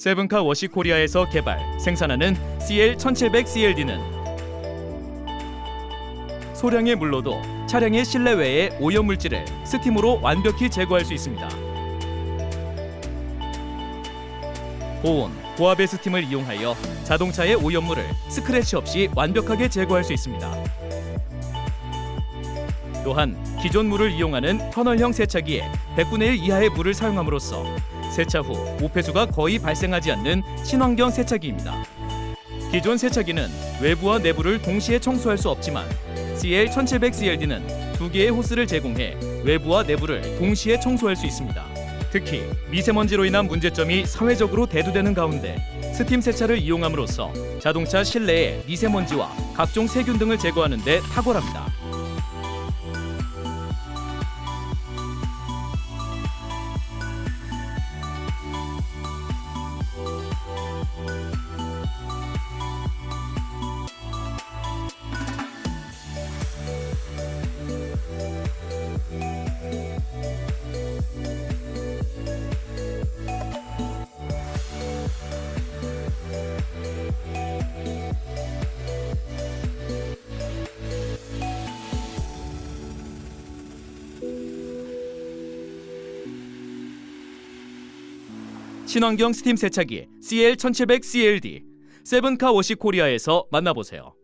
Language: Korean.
세븐카 워시 코리아에서 개발 생산하는 CL1700CLD는 소량의 물로도 차량의 실내외의 오염 물질을 스팀으로 완벽히 제거할 수 있습니다. 고온, 고압의 스팀을 이용하여 자동차의 오염물을 스크래치 없이 완벽하게 제거할 수 있습니다. 또한 기존 물을 이용하는 터널형 세차기에 100분의 1 이하의 물을 사용함으로써 세차 후 오폐수가 거의 발생하지 않는 친환경 세차기입니다. 기존 세차기는 외부와 내부를 동시에 청소할 수 없지만 CL1700CLD는 두 개의 호스를 제공해 외부와 내부를 동시에 청소할 수 있습니다. 특히 미세먼지로 인한 문제점이 사회적으로 대두되는 가운데 스팀 세차를 이용함으로써 자동차 실내의 미세먼지와 각종 세균 등을 제거하는 데 탁월합니다. 친환경 스팀 세차기 CL1700CLD 세븐카 워시 코리아에서 만나보세요.